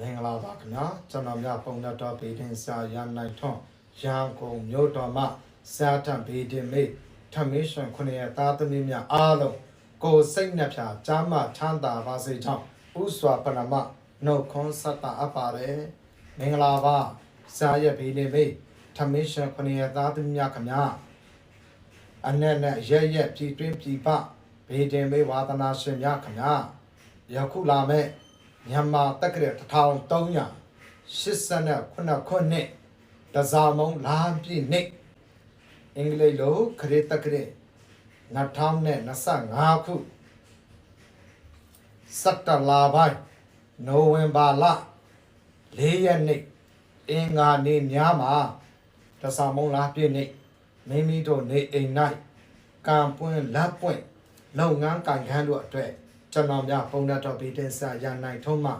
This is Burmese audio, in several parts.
မင်္ဂလာပါခင်ဗျာကျွန်တော်များပုံလက်တော်ဘေးတင်စာရန်နိုင်ထွန်းရန်ကုန်မြို့တော်မှာစာထံဘေးတင်မေထမင်းရှင်ခုနှစ်ရက်သားသမီးများအားလုံးကိုယ်စိတ်နှပြချမ်းသာချမ်းသာပါစေကြောင်းဥစွာပရမနှုတ်ခွန်းဆက်တာအပ်ပါတယ်မင်္ဂလာပါစာရဲ့ဘေးတင်မေထမင်းရှင်ခုနှစ်ရက်သားသမီးများခင်ဗျာအနဲ့နဲ့ရဲရဲပြည်တွင်းပြည်ပဘေးတင်မေဝါသနာရှင်များခင်ဗျာယခုလာမဲ့ မြန်မာတက္ကရာ1389ခုနှစ်တဇာမုံလာပြည့်နှစ်အင်္ဂလိပ်လိုခရစ်တက္ကရာ2025ခုစက်တလာပိုင်းနိုဝင်ဘာလ4ရက်နေ့အင်္ဂါနေ့ညမှာတဇာမုံလာပြည့်နေ့မိမိတို့နေအိမ်၌ကံပွင့်လက်ပွင့်လုပ်ငန်းကံခန်းတို့အတွက် ကျွန်တော်များပုံရတော်ပြီးတဲ့ဆရာရနိုင်ထုံးမှ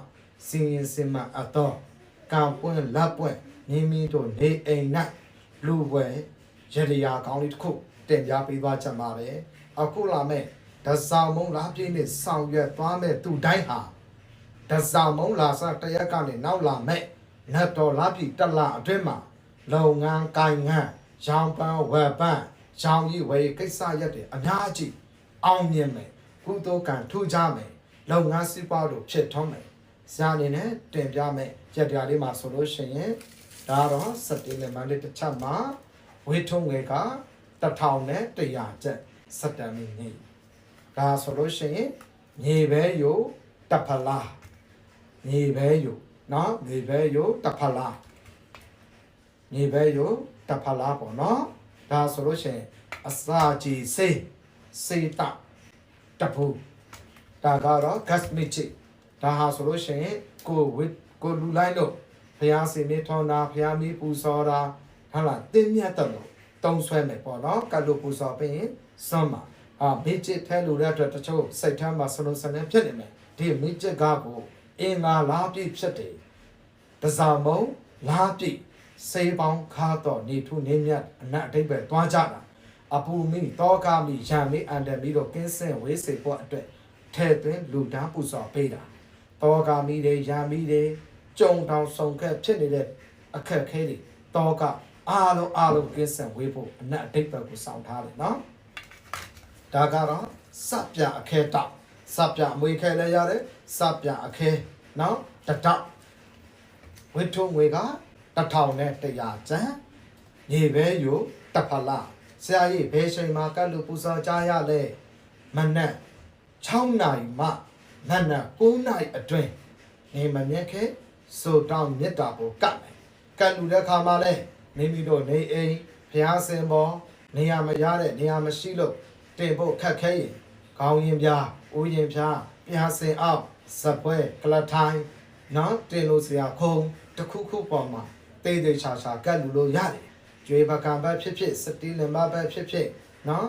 စင်ရင်စင်မအတော့ကံပွင့်လက်ပွင့်မိမိတို့နေအိမ်၌လူပွဲရရရာကောင်းလေးတစ်ခုတင်ပြပေးသွားချင်ပါတယ်အခုလာမဲ့ဒဇာမုံလာပြည့်နဲ့ဆောင်ရွက်သွားမဲ့သူတိုင်းဟာဒဇာမုံလာစတရက်ကနေနောက်လာမဲ့နတ်တော်လာပြည့်တက်လာအတွင်းမှာလုပ်ငန်းကိုင်ငန်းရောင်ပန်းဝယ်ပန်းရောင်ကြီးဝယ်ကိစ္စရက်တွေအများကြီးအောင်မြင်မယ် ကုသိုလ်ကံထူကြမယ်လုပ်ငန်းစီးပွားတို့ဖြစ်ထွန်းမယ်ဇာအနေနဲ့တင်ပြမယ်ရက်တရားလေးမှာဆိုလို့ရှိရင်ဒါတော့စက်တင်ဘာမလေးတစ်ချက်မှာဝေထုံငွေက1000နဲ့100ကျပ်စက်တမ်မီနေဒါဆိုလို့ရှိရင်မြေပဲယိုတဖလားမြေပဲယိုနော်မြေပဲယိုတဖလားမြေပဲယိုတဖလားပေါ့နော်ဒါဆိုလို့ရှိရင်အစာကြီးစေးစေးတ တပူဒါကတော့ gas magic ဒါဟာဆိုလို့ရှိရင်ကိုဝစ်ကိုလူလိုက်လို့ဖျားစင်နေထောင်းတာဖျားမီးပူစောတာဟုတ်လားတင်းမြတ်တယ်လို့တုံးဆွဲမယ်ပေါ့နော်ကတ်လို့ပူစောပြီးရင်စွမ်းမှာအာ magic ထဲလို့တဲ့အတွက်တချို့စိတ်ထဲမှာစလုံးစနေဖြစ်နေမယ်ဒီ magic ကကိုအင်္ဂါလားပြည့်ဖြစ်တယ်တစားမုံလားပြည့်စေးပေါင်းခါတော့နေထုနေမြတ်အနတ်အတိတ်ပဲသွားကြတာ အပူမိတောကမိရံမိအန်တမီတို့ကင်းစင်ဝေးစေဖို့အတွက်ထဲ့သွင်းလူတန်းပူဇော်ပေးတာတောကမိတွေရံမိတွေကြုံတောင်ဆုံခက်ဖြစ်နေတဲ့အခက်ခဲတွေတောကအားလုံးအားလုံးကင်းစင်ဝေးဖို့အနက်အတိတ်ဘက်ကိုစောင့်ထားတယ်နော်ဒါကတော့စပြအခဲတောက်စပြအမွေခဲလည်းရတယ်စပြအခဲနော်တတောက်ဝိထုံငွေကတစ်ထောင်နဲ့100ကျန်ရေဘဲယိုတစ်ဖလား ဆရာကြီးဘယ်ချိန်မှာကတ်လို့ပူဇော်ကြရလဲမနက်6နာရီမှနက်နက်9နာရီအတွင်းနေမမြက်ခဲစိုးတောင်းမြတ်တာကိုကတ်မယ်ကတ်လူတဲ့ခါမှာလဲမိမိတို့နေအိမ်ဖျားစင်ပေါ်နေရာမရတဲ့နေရာမရှိလို့တင်ဖို့ခက်ခဲရင်ခေါင်းရင်ပြားဦးရင်ပြားဖျားစင်အောက်စပွဲကလထိုင်းနော်တင်လို့ဆရာခုံတစ်ခုခုပေါ်မှာတေးသေးချာချာကတ်လူလို့ရတယ် ကျွေးပကံဘက်ဖြစ်ဖြစ်စတီလင်ဘက်ဖြစ်ဖြစ်နော်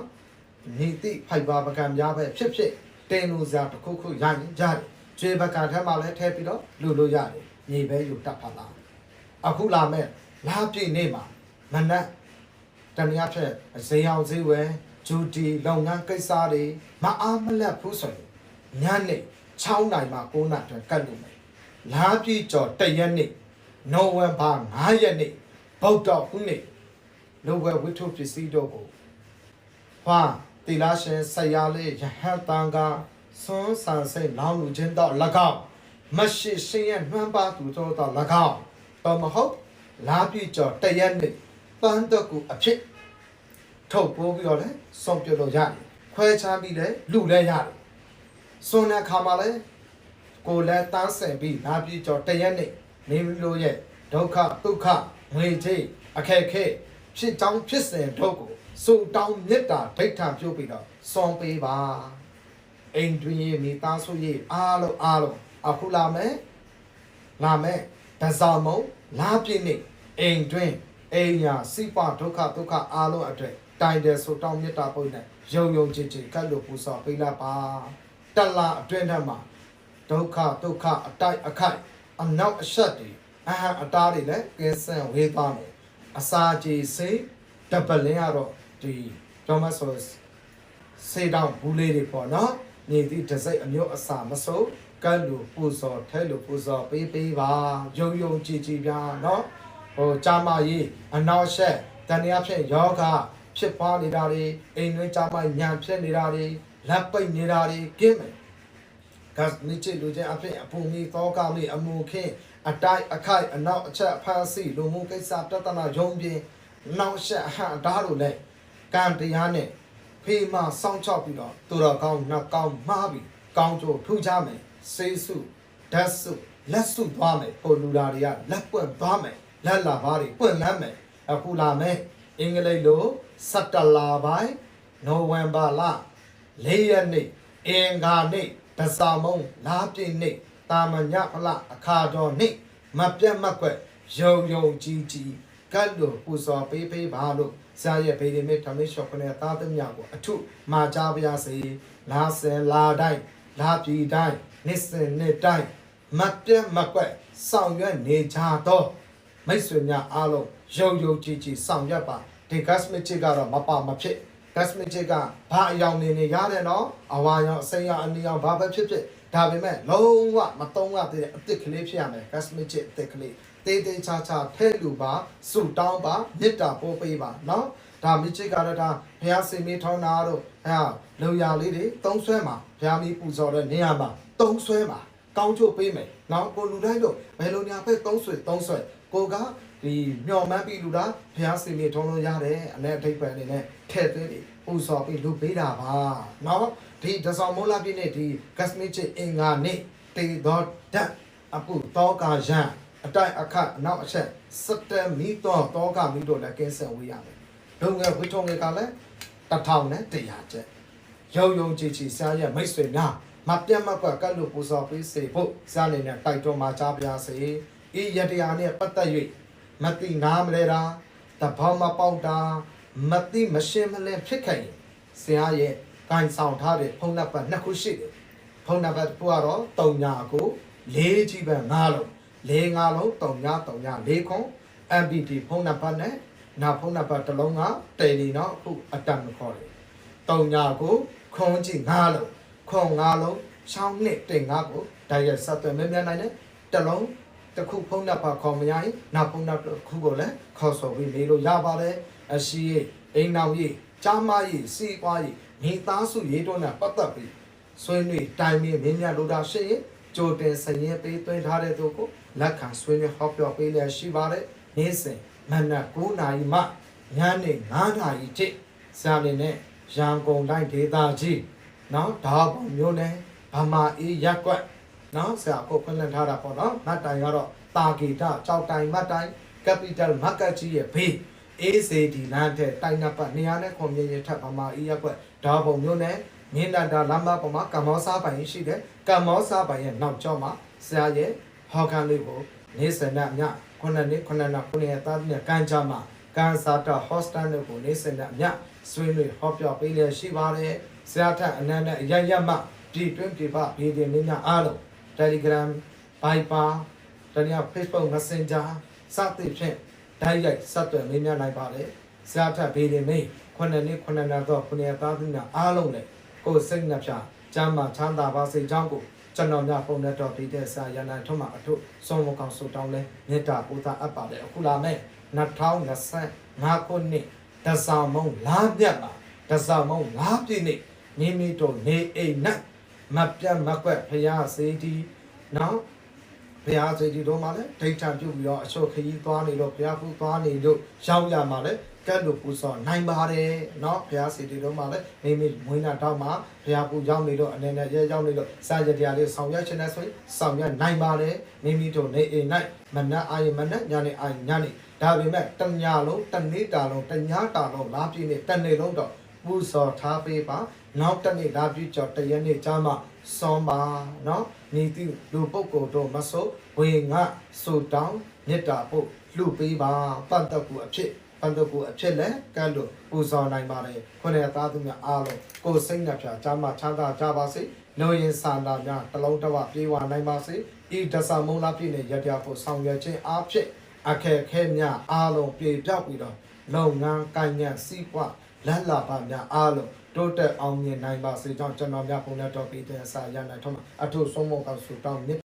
ညီတိဖိုက်ပါပကံများပဲဖြစ်ဖြစ်တင်လို့စရာတစ်ခုခုရရင်ရတယ်ကျွေးပကံထဲမှာလည်းထည့်ပြီးတော့လူလို့ရတယ်ညီပဲယူတတ်ပါလားအခုလာမဲ့လာပြည့်နေ့မှာမနက်တမရဖြစ်ဈေးအောင်ဈေးဝယ်ဂျူတီလုပ်ငန်းကိစ္စတွေမအားမလက်ဘူးဆိုရင်ညနေ6နိုင်မှ9နိုင်အတွင်းကတ်လို့မယ်လာပြည့်ကျော်တရက်နေ့နိုဝင်ဘာ9ရက်နေ့ဗုဒ္ဓဟူးနေ့ လောဘဝိထုပစ္စည်းတို့ကိုဟွာတိလာရှင်ဆရာလေးယဟန်တန်ကဆွန်းဆန်စိတ်လောင်းလူချင်းတော့၎င်းမရှိရှင်ရဲ့နှမ်းပါသူတို့တော့၎င်းတော့မဟုတ်လာပြည့်ကျော်တရက်နေ့ပန်းတော့ကိုအဖြစ်ထုတ်ပိုးပြီးတော့လဲစုံပြလို့ရတယ်ခွဲခြားပြီးလဲလူလဲရတယ်ဆွန်းတဲ့ခါမှာလဲကိုလည်းတန်းဆင်ပြီးလာပြည့်ကျော်တရက်နေ့မိမိတို့ရဲ့ဒုက္ခဒုက္ခငွေချေးအခက်အခဲ ဖြစ်ကြောင်းဖြစ်စဉ်တို့ကိုစုတောင်းမေတ္တာဒိဋ္ဌာပြုတ်ပြီးတော့စွန်ပေးပါအိမ်တွင်ရေမိသားစုရေအားလုံးအားလုံးအခုလာမယ်လာမယ်ဒဇာမုံလာပြည့်နေအိမ်တွင်အိမ်ညာစိပဒုက္ခဒုက္ခအားလုံးအတွက်တိုင်တယ်ဆိုတောင်းမေတ္တာပုတ်နဲ့ယုံယုံကြည်ကြည်ကတ်လို့ပူဇော်ပေးလိုက်ပါတလအတွင်းထက်မှာဒုက္ခဒုက္ခအတိုက်အခိုက်အနောက်အဆက်တွေအဟံအတားတွေလည်းကင်းစင်ဝေးသွားမယ် အစာကြေစိတ်ဒပလင်းကတော့ဒီတော့မဆိုစေတောင်ဘူးလေးတွေပေါ့နော်ညီသည့်တစ်စိတ်အမျိုးအစာမစိုးကတ်လို့ပူဇော်ထဲလို့ပူဇော်ပေးပေးပါယုံယုံကြည်ကြည်ပြနော်ဟိုကြာမကြီးအနောက်ရှက်တဏှာဖြင့်ယောဂဖြစ်ပွားနေတာတွေအိမ်တွင်းကြာမညံဖြစ်နေတာတွေလက်ပိတ်နေတာတွေကင်းမယ်ဂတ်နိချေလူချင်းအဖြစ်အပူမီသောကမိအမှုခင်း အတိုက်အခိုက်အနောက်အချက်အဖန်စီလူမှုကိစ္စပြဿနာယုံပြင်းနောက်ဆက်အဟံအတားတို့လည်းကံတရားနဲ့ဖေးမစောင့်ချောက်ပြီးတော့သူတော်ကောင်းနှကောင်းမှားပြီးကောင်းကျိုးထူးခြားမယ်စေစုဓာတ်စုလက်စုသွားမယ်ဟိုလူလာတွေကလက်ပွင့်သွားမယ်လက်လာပါးတွေပွင့်လန်းမယ်အခုလာမယ်အင်္ဂလိပ်လို17လပိုင်းနိုဝင်ဘာလလေးရက်နေ့အင်္ဂါနေ့ဒဇာမုံလားပြည့်နေ့ တာမညဖလအခါတော်နေ့မပြတ်မကွက်ယုံယုံကြည်ကြည်ကတ်လို့ပူဇော်ပေးပေးပါလို့ဆရာရဲ့ဗေဒိမေဓမ္မေရှောခနဲ့သားသမီးကိုအထုမှာကြားပါရစေလာစင်လာတိုင်းလာပြည်တိုင်းနေ့စဉ်နေ့တိုင်းမပြတ်မကွက်ဆောင်ရွက်နေကြတော့မိတ်ဆွေများအားလုံးယုံယုံကြည်ကြည်ဆောင်ရွက်ပါဒီ cosmetic ကတော့မပါမဖြစ် cosmetic ကဘာအယောင်နေနေရတယ်နော်အဝါရောင်အစိမ်းရောင်အနီရောင်ဘာပဲဖြစ်ဖြစ် ဒါပေမဲ့လုံးဝမတုံးရသေးတဲ့အစ်စ်ကလေးဖြစ်ရမယ် cosmetic အစ်စ်ကလေးတေးသေးချာချာထဲလူပါစုတောင်းပါမေတ္တာပို့ပေးပါနော်ဒါမိချစ်ကတော့ဒါဘုရားစင်မေးထောင်းတာတို့အဲဟာလုံရလေးတွေသုံးဆွဲမှာဘုရားမီးပူဇော်တဲ့နေရာမှာသုံးဆွဲမှာကောင်းချို့ပေးမယ်နော်ကိုလူတိုင်းတို့ဘယ်လိုညာဖက်သုံးဆွဲသုံးဆွဲကိုက ဒီမျော်မှန်းပြီးလူတာဘုရားစင်မေးထောင်းလို့ရတယ်အနဲ့အထိပ်ပယ်အနေနဲ့ထဲ့သွင်းပြီးပူဇော်ပြီးလူပေးတာပါနော်ဒီဒဆောင်မိုးလာပြည့်နဲ့ဒီ cosmetic အင်္ဂါနေ့တေတော်ဓာတ်အပုတောကာယံအတိုက်အခတ်အနောက်အချက်စက်တမီတော့တောကမီတော့လည်းကင်းဆယ်ဝေးရမယ်လုံငယ်ဝိထုံငယ်ကလည်းတစ်ထောင်နဲ့တရားကျက်ရုံယုံကြည်ကြည်စားရမိတ်ဆွေများမပြတ်မကွက်ကတ်လို့ပူဇော်ပေးစေဖို့စားနေနဲ့တိုက်တွန်းမှာကြားပြစေဤယတရားနဲ့ပတ်သက်၍ မတိနားမလဲတာတဘောင်မပေါက်တာမတိမရှင်းမလဲဖြစ်ခဲ့ရင်ဆရာရဲ့ဂိုင်ဆောင်ထားတဲ့ဖုန်းနံပါတ်နှစ်ခုရှိတယ်ဖုန်းနံပါတ်တစ်ခုကတော့3ညာကို4ကြီးပဲ5လုံး4 5လုံး3ညာ3ညာ4ခွန် MPT ဖုန်းနံပါတ်နဲ့နောက်ဖုန်းနံပါတ်တစ်လုံးကတယ်လီနော်အခုအတန်မခေါ်တယ်3ညာကိုခွန်ကြီး5လုံးခွန်5လုံး6နှစ်တင်5ကိုဒါရက်ဆက်သွယ်မြင်မြန်နိုင်တယ်တစ်လုံး တစ်ခုဖုန်းနံပါတ်ခေါ်မရရင်နောက်ဖုန်းနံပါတ်တစ်ခုကိုလည်းခေါ်ဆိုပြီးမေးလို့ရပါတယ်အရှိရေးအိမ်နောက်ရေးကြားမရေးစီးပွားရေးမိသားစုရေးတော့နဲ့ပတ်သက်ပြီးဆွေးနွေးတိုင်ပင်မြင်မြန်လို့တာရှိရင်ကြိုတင်စရင်ပေးသွင်းထားတဲ့သူကိုလက်ခံဆွေးနွေးဟောပြောပေးလျက်ရှိပါတယ်နေ့စဉ်မနက်9:00နာရီမှညနေ9:00နာရီထိစာနေနဲ့ရန်ကုန်တိုင်းဒေသကြီးနော်ဒါပုံမျိုးနဲ့ဗမာအေးရက်ကွက် နော်ဆရာကိုဖွင့်လှစ်ထားတာပေါ့နော်မတ်တိုင်ကတော့တာဂီတာကြောက်တိုင်မတ်တိုင် capital market ကြီးရဲ့ဘေး ACD လမ်းတဲ့တိုင်နံပါတ်200နဲ့ခွန်မြင့်ရထပ်ဗမာအေးရက်ကွက်ဒါပုံမျိုးနဲ့မြင်းတန်တာလမ်းမပေါ်မှာကမ္မောစားပိုင်ရှိတယ်ကမ္မောစားပိုင်ရဲ့နောက်ကျောမှာဆရာရဲ့ဟော်ကန်လေးကိုနေ့စနညခုနှစ်နှစ်ခုနှစ်နှစ်ခုနှစ်သားနဲ့ကန်ကြမှာကန်စာတာဟော့စတန်တို့ကိုနေ့စနညဆွေးနွေးဟောပြောပေးလျက်ရှိပါတယ်ဆရာထက်အနန္တအရရမပြည်တွင်းပြည်ပပြည်တင်နေများအားလုံး Telegram Viber တနည်း Facebook Messenger စသဖြင့်ဓာတ်ရိုက်ဆက်သွယ်မေးမြန်းနိုင်ပါတယ်ဆရာထက်ပြည်တင်နေခုနှစ်နှစ်ခုနှစ်နှစ်တော့ခုနှစ်သားများအားလုံးလည်းကိုယ်စိတ်နှပြကျမ်းမာချမ်းသာပါစေကြောင်းကိုကျွန်တော်များပုံနဲ့တော့ဒီတဲ့စာရဏထုံးမှာအထုစုံမကောင်ဆူတောင်းလဲမေတ္တာပူဇာအပ်ပါတယ်အခုလာမဲ့2025ခုနှစ်တဆောင်မုံလားပြတ်ပါတဆောင်မုံလားပြည့်နေ့မိမိတို့နေအိမ်၌ မပြတ်မကွက်ဖရာစေတီနော်ဘုရားစေတီတို့မှာလည်းဒိဋ္ဌံပြုတ်ပြီးတော့အချုပ်ခရီးသွားနေလို့ဘုရားဖူးသွားနေလို့ရောက်ရမှာလည်းကတ်လို့ပူစော်နိုင်ပါတယ်เนาะဘုရားစေတီတို့မှာလည်းမိမိမွေးနာတော့မှာဘုရားပူရောက်နေလို့အနေနဲ့ရဲရောက်နေလို့စာရတရားလေးဆောင်ရွက်ခြင်းနဲ့ဆိုရင်ဆောင်ရွက်နိုင်ပါတယ်မိမိတို့နေအိမ်၌မနက်အာရမနက်ညနေအာညနေဒါပေမဲ့တညလုံးတနေ့တာလုံးတညတာလုံးလာပြည့်နေတနေ့လုံးတော့ မှုစော်ထားပေးပါနောက်တစ်နေ့လာပြည့်ကျော်တရက်နေ့ကျမှစွန်ပါနော်မိသူလူပုဂ္ဂိုလ်တို့မဆုပ်ဝေငါဆိုတောင်းမေတ္တာပို့လှူပေးပါပတ္တကူအဖြစ်ပန္တကူအဖြစ်လည်းကန့်လို့ပူဇော်နိုင်ပါတယ်ခွနဲ့သားသူများအားလုံးကိုစိတ်နှပြချမ်းမချမ်းသာကြပါစေလောရင်စာလာများတလုံးတဝပြေဝနိုင်ပါစေဤဒသမုံလာပြည့်နဲ့ရတရားဖို့ဆောင်ရွက်ခြင်းအဖြစ်အခက်ခဲများအားလုံးပြေပြောက်ပြီးတော့လုပ်ငန်းကိုင်ငံစီးပွား လက်လာပါများအားလုံးတိုးတက်အောင်မြင်နိုင်ပါစေကြောင်းကျွန်တော်များပုံနဲ့တော်ပြီးတဲ့အစာရနိုင်ထောင်းမှာအထုဆုံးမကောင်းစုတောင်းမြစ်